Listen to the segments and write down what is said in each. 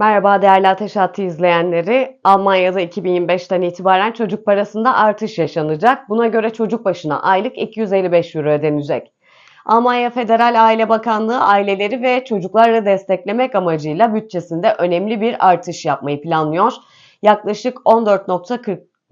Merhaba değerli Ateş Hattı izleyenleri. Almanya'da 2025'ten itibaren çocuk parasında artış yaşanacak. Buna göre çocuk başına aylık 255 euro ödenecek. Almanya Federal Aile Bakanlığı aileleri ve çocukları desteklemek amacıyla bütçesinde önemli bir artış yapmayı planlıyor. Yaklaşık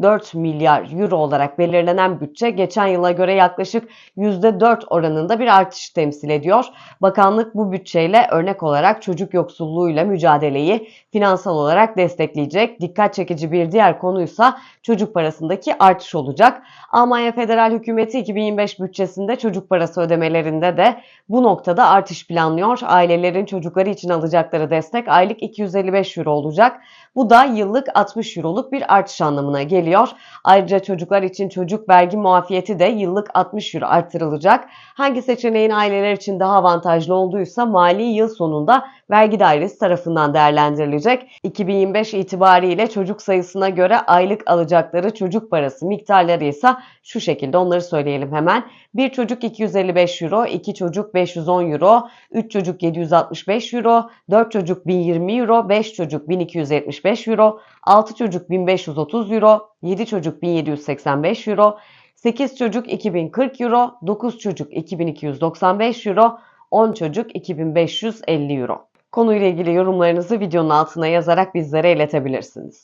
14.44 milyar euro olarak belirlenen bütçe geçen yıla göre yaklaşık %4 oranında bir artış temsil ediyor. Bakanlık bu bütçeyle örnek olarak çocuk yoksulluğuyla mücadeleyi finansal olarak destekleyecek. Dikkat çekici bir diğer konuysa çocuk parasındaki artış olacak. Almanya Federal Hükümeti 2025 bütçesinde çocuk parası ödemelerinde de bu noktada artış planlıyor. Ailelerin çocukları için alacakları destek aylık 255 euro olacak. Bu da yıllık 60 euroluk bir artış anlamına geliyor. Ayrıca çocuklar için çocuk vergi muafiyeti de yıllık 60 euro artırılacak. Hangi seçeneğin aileler için daha avantajlı olduğuysa mali yıl sonunda vergi dairesi tarafından değerlendirilecek. 2025 itibariyle çocuk sayısına göre aylık alacakları çocuk parası miktarları ise şu şekilde onları söyleyelim hemen. Bir çocuk 255 euro, iki çocuk 510 euro, 3 çocuk 765 euro, 4 çocuk 1020 euro, 5 çocuk 1275 euro, 6 çocuk 1530 euro, 7 çocuk 1785 euro, 8 çocuk 2040 euro, 9 çocuk 2295 euro, 10 çocuk 2550 euro. Konuyla ilgili yorumlarınızı videonun altına yazarak bizlere iletebilirsiniz.